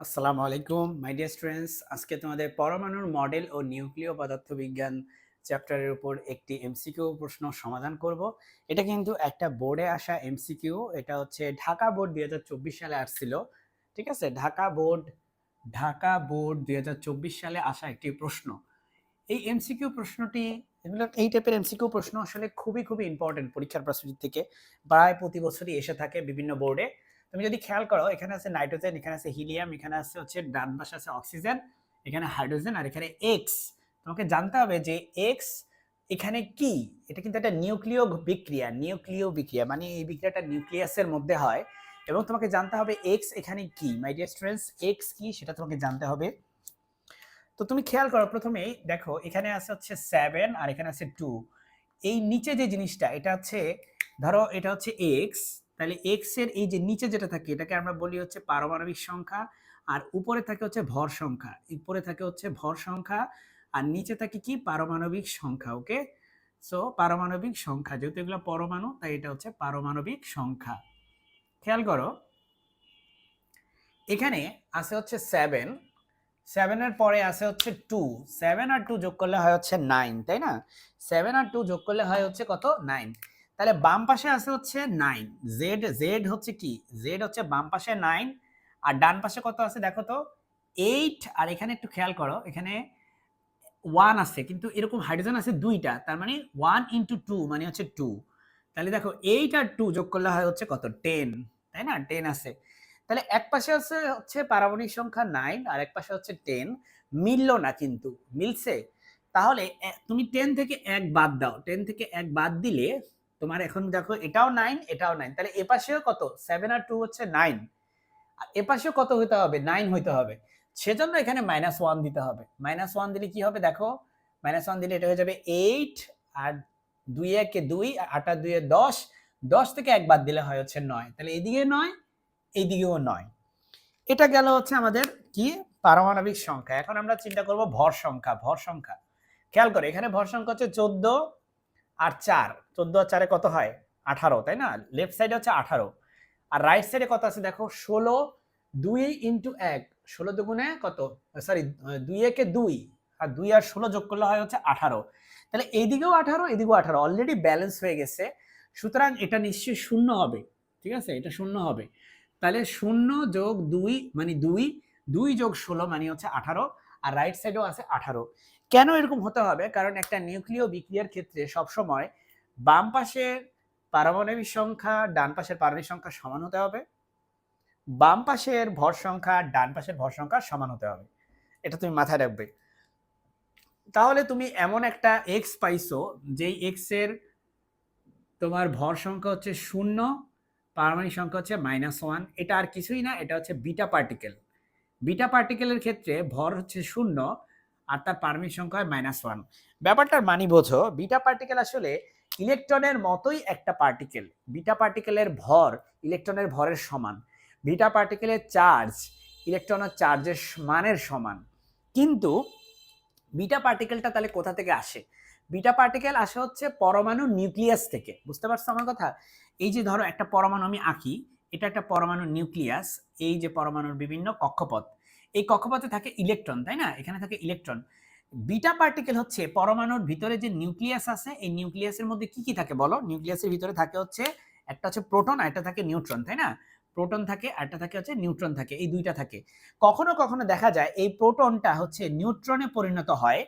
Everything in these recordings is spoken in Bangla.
আসসালামু আলাইকুম মাই ডিয়ার স্টুডেন্টস আজকে তোমাদের পরমাণুর মডেল ও নিউক্লিয় পদার্থবিজ্ঞান চ্যাপ্টারের উপর একটি এমসিকিউ প্রশ্ন সমাধান করব। এটা কিন্তু একটা বোর্ডে আসা এমসিকিউ এটা হচ্ছে ঢাকা বোর্ড দুই হাজার চব্বিশ সালে আসছিল। ঠিক আছে? ঢাকা বোর্ড ঢাকা বোর্ড দুই হাজার চব্বিশ সালে আসা একটি প্রশ্ন। এই এমসিকিউ প্রশ্নটি, এগুলো এই টাইপের এমসিকিউ প্রশ্ন আসলে খুবই খুবই ইম্পর্টেন্ট পরীক্ষার প্রস্তুতির থেকে। প্রায় প্রতি বছরই এসে থাকে বিভিন্ন বোর্ডে তুমি যদি খেয়াল করো, এখানে আছে নাইট্রোজেন, এখানে আছে হিলিয়াম, এখানে আছে হচ্ছে ডান পাশে আছে অক্সিজেন, এখানে হাইড্রোজেন আর এখানে এক্স তোমাকে জানতে হবে যে এক্স এখানে কি? এটা কিন্তু একটা নিউক্লিয় বিক্রিয়া নিউক্লিয় বিক্রিয়া মানে এই বিক্রিয়াটা নিউক্লিয়াসের মধ্যে হয়। এবং তোমাকে জানতে হবে এক্স এখানে কি? মাই ডিয়ার স্টুডেন্টস এক্স কি? সেটা তোমাকে জানতে হবে। তো তুমি খেয়াল করো, প্রথমেই দেখো, এখানে আছে হচ্ছে সেভেন আর এখানে আছে টু এই নিচে যে জিনিসটা, এটা হচ্ছে, ধরো এটা হচ্ছে এক্স তাহলে এক্সের এই যে নিচে যেটা থাকে, এটাকে আমরা বলি হচ্ছে পারমাণবিক সংখ্যা, আর উপরে থাকে হচ্ছে ভর সংখ্যা। উপরে থাকে হচ্ছে ভর সংখ্যা, আর নিচে থাকে কি? পারমাণবিক সংখ্যা ওকে সো পারমাণবিক সংখ্যা, যেহেতু এগুলো পরমাণু, তাই এটা হচ্ছে পারমাণবিক সংখ্যা। খেয়াল করো, এখানে আছে হচ্ছে সেভেন সেভেনের পরে আছে হচ্ছে টু সেভেন আর টু যোগ করলে হয় হচ্ছে নাইন তাই না? সেভেন আর টু যোগ করলে হয় হচ্ছে কত? নাইন তাহলে বাম পাশে আছে হচ্ছে নাইন জেড জেড হচ্ছে কি? জেড হচ্ছে বাম পাশে নাইন আর ডান পাশে কত আছে দেখো তো? এইট আর এখানে একটু খেয়াল করো, এখানে ওয়ান আছে, কিন্তু এরকম হাইড্রোজেন আছে দুইটা, তার মানে ওয়ান ইন্টু টু মানে হচ্ছে টু তাহলে দেখো এইট আর টু যোগ করলে হয় হচ্ছে কত? টেন তাই না? টেন আছে। তাহলে এক পাশে হচ্ছে হচ্ছে পারমাণবিক সংখ্যা নাইন আর এক পাশে হচ্ছে টেন মিললো না কিন্তু, মিলছে। তাহলে তুমি টেন থেকে এক বাদ দাও। টেন থেকে এক বাদ দিলে তোমার এখন দেখো এটাও নাইন এটাও নাইন তাহলে এ পাশেও কত? সেভেন আর টু হচ্ছে নাইন আর এ পাশেও কত হতে হবে? নাইন হইতে হবে। সেজন্য এখানে মাইনাস ওয়ান দিতে হবে। মাইনাস ওয়ান দিলে কি হবে দেখো? মাইনাস ওয়ান দিলে এটা হয়ে যাবে এইট আর দুই একে দুই আর আট আর দুইয়ে দশ। দশ থেকে একবার দিলে হয় হচ্ছে নয়। তাহলে এদিকে নয়, এইদিকেও নয়। এটা গেল হচ্ছে আমাদের কি? পারমাণবিক সংখ্যা। এখন আমরা চিন্তা করব ভর সংখ্যা ভর সংখ্যা। খেয়াল করে, এখানে ভর সংখ্যা হচ্ছে চোদ্দ আর চার, চোদ্দ আর চারে কত হয়? আঠারো, তাই না? লেফট সাইডে হচ্ছে আঠারো। আর রাইট সাইডে কত আছে দেখো? ষোলো, দুই ইন্টু এক, ষোলো দুগুণে কত? সরি দুই একে দুই, আর দুই আর ষোলো যোগ করলে হয় হচ্ছে আঠারো। তাহলে এইদিকেও আঠারো, এদিকেও আঠারো। অলরেডি ব্যালেন্স হয়ে গেছে। সুতরাং এটা নিশ্চয়ই শূন্য হবে। ঠিক আছে? এটা শূন্য হবে। তাহলে শূন্য যোগ দুই মানে দুই দুই যোগ ষোলো মানে হচ্ছে আঠারো, আর রাইট সাইডেও আছে আঠারো। কেন এরকম হতে হবে? কারণ একটা নিউক্লিয় বিক্রিয়ার ক্ষেত্রে সবসময় বাম পাশের পারমাণবিক সংখ্যা, ডান পাশের পারমাণবিক সংখ্যা সমান হতে হবে। বাম পাশের ভর সংখ্যা, ডান পাশের ভর সংখ্যা সমান হতে হবে। এটা তুমি মাথায় রাখবে। তাহলে তুমি এমন একটা এক্স পাইছো, যেই এক্সের তোমার ভর সংখ্যা হচ্ছে শূন্য, পারমাণবিক সংখ্যা হচ্ছে মাইনাস ওয়ান এটা আর কিছুই না, এটা হচ্ছে বিটা পার্টিকেল বিটা পার্টিকেলের ক্ষেত্রে ভর হচ্ছে শূন্য আর তার পারমাণবিক সংখ্যা হয় মাইনাস ওয়ান ব্যাপারটার মানি বোঝো বিটা পার্টিকেল আসলে ইলেকট্রনের মতোই একটা পার্টিকেল বিটা পার্টিকেলের ভর ইলেকট্রনের ভরের সমান। বিটা পার্টিকেলের চার্জ ইলেকট্রনের চার্জের মানের সমান। কিন্তু বিটা পার্টিকেলটা তাহলে কোথা থেকে আসে? বিটা পার্টিকেল আসে হচ্ছে পরমাণু নিউক্লিয়াস থেকে। বুঝতে পারছ আমার কথা? এই যে ধরো একটা পরমাণু আমি আঁকি, এটা একটা পরমাণু নিউক্লিয়াস এই যে পরমাণুর বিভিন্ন কক্ষপথ এই কক্ষপথে থাকে ইলেকট্রন, তাই না? এখানে থাকে ইলেকট্রন। বিটা পার্টিকেল হচ্ছে পরমাণুর ভিতরে যে নিউক্লিয়াস আছে, এই নিউক্লিয়াসের মধ্যে কি কি থাকে বলো? নিউক্লিয়াসের ভিতরে থাকে হচ্ছে একটা হচ্ছে প্রোটন আর একটা থাকে নিউট্রন, তাই না? প্রোটন থাকে আর একটা থাকে হচ্ছে নিউট্রন থাকে, এই দুইটা থাকে। কখনো কখনো দেখা যায় এই প্রোটনটা হচ্ছে নিউট্রনে পরিণত হয়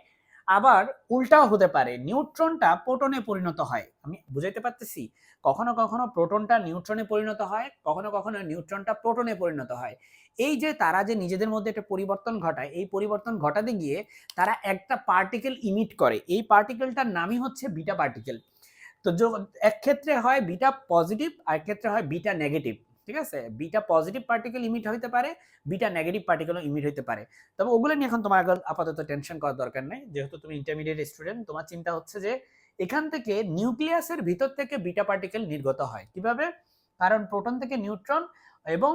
আবার উল্টাও হতে পারে। নিউট্রনটা প্রোটনে পরিণত হয়। আমি বুঝাইতে পারতেছি? কখনো কখনো প্রোটনটা নিউট্রনে পরিণত হয়, কখনো কখনো নিউট্রনটা প্রোটনে পরিণত হয়। এই যে তারা যে নিজেদের মধ্যে একটা পরিবর্তন ঘটায়, এই পরিবর্তন ঘটাতে গিয়ে তারা একটা পার্টিকেল ইমিট করে। এই পার্টিকেলটার নামই হচ্ছে বিটা পার্টিকেল তো এক ক্ষেত্রে হয় বিটা পজিটিভ আর ক্ষেত্রে হয় বিটা নেগেটিভ ঠিক আছে? বিটা পজিটিভ পার্টিকেল ইমিট হইতে পারে বিটা নেগেটিভ পার্টিকেলও ইমিট হইতে পারে। তবে ওগুলো নিয়ে এখন তোমার আপাতত টেনশন করার দরকার নেই। যেহেতু তুমি ইন্টারমিডিয়েট স্টুডেন্ট তোমার চিন্তা হচ্ছে যে এখান থেকে নিউক্লিয়াসের ভিতর থেকে বিটা পার্টিকেল নির্গত হয়। কীভাবে? কারণ প্রোটন থেকে নিউট্রন এবং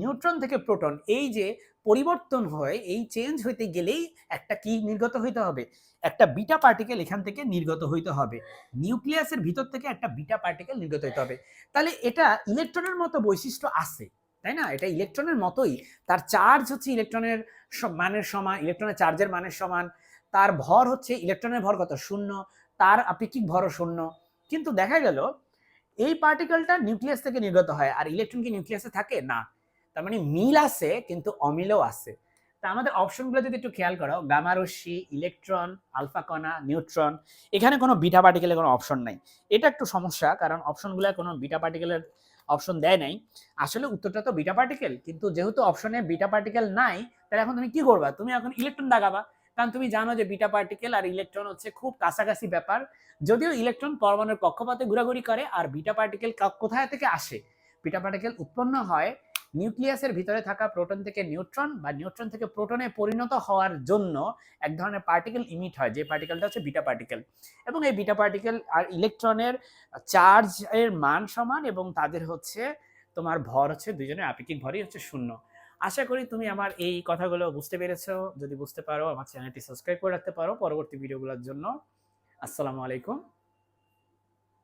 নিউট্রন থেকে প্রোটন এই যে পরিবর্তন হয়, এই চেঞ্জ হইতে গেলেই একটা কি নির্গত হইতে হবে? একটা বিটা পার্টিকেল এখান থেকে নির্গত হইতে হবে। নিউক্লিয়াসের ভিতর থেকে একটা বিটা পার্টিকেল নির্গত হইতে হবে। তাহলে এটা ইলেকট্রনের মতো বৈশিষ্ট্য আছে, তাই না? এটা ইলেকট্রনের মতোই। তার চার্জ হচ্ছে ইলেকট্রনের মানের সমান ইলেকট্রনের চার্জের মানের সমান। তার ভর হচ্ছে ইলেকট্রনের ভর কত? শূন্য। তার আপেক্ষিক ভরও শূন্য। কিন্তু দেখা গেল, এই পার্টিকেলটা নিউক্লিয়াস থেকে নির্গত হয়। আর ইলেকট্রন কি নিউক্লিয়াসে থাকে? না। তার মানে মিল আছে, কিন্তু অমিলও আছে। তা আমাদের অপশনগুলো যদি একটু খেয়াল করো, গামা রশ্মি, ইলেকট্রন, আলফা কণা, নিউট্রন, এখানে কোনো বিটা পার্টিকেলের কোনো অপশন নাই। এটা একটু সমস্যা, কারণ অপশনগুলো কোনো বিটা পার্টিকেলের অপশন দেয় নাই। আসলে উত্তরটা তো বিটা পার্টিকেল, কিন্তু যেহেতু অপশনে বিটা পার্টিকেল নাই, তাহলে এখন তুমি কি করবা? তুমি এখন ইলেকট্রন দাগাবা। কারণ তুমি জানো যে বিটা পার্টিকেল আর ইলেকট্রন হচ্ছে খুব কাছাকাছি ব্যাপার। যদিও ইলেকট্রন পরমাণুর কক্ষপথে ঘোরাঘুরি করে, আর বিটা পার্টিকেল কোথায় থেকে আসে? বিটা পার্টিকেল উৎপন্ন হয় নিউক্লিয়াসের ভিতরে থাকা প্রোটন থেকে নিউট্রন বা নিউট্রন থেকে প্রোটনে পরিণত হওয়ার জন্য এক ধরনের পার্টিকেল ইমিট হয়, যে পার্টিকেলটা হচ্ছে বিটা পার্টিকেল। এবং এই বিটা পার্টিকেল আর ইলেকট্রনের চার্জ এর মান সমান এবং তাদের হচ্ছে তোমার ভর হচ্ছে দুজনের আপেক্ষিক ভরই হচ্ছে শূন্য। আশা করি তুমি আমার এই কথাগুলো বুঝতে পেরেছ। যদি বুঝতে পারো, আমার চ্যানেলটি সাবস্ক্রাইব করে রাখতে পারো। পরবর্তী ভিডিওগুলোর জন্য আসসালামু আলাইকুম।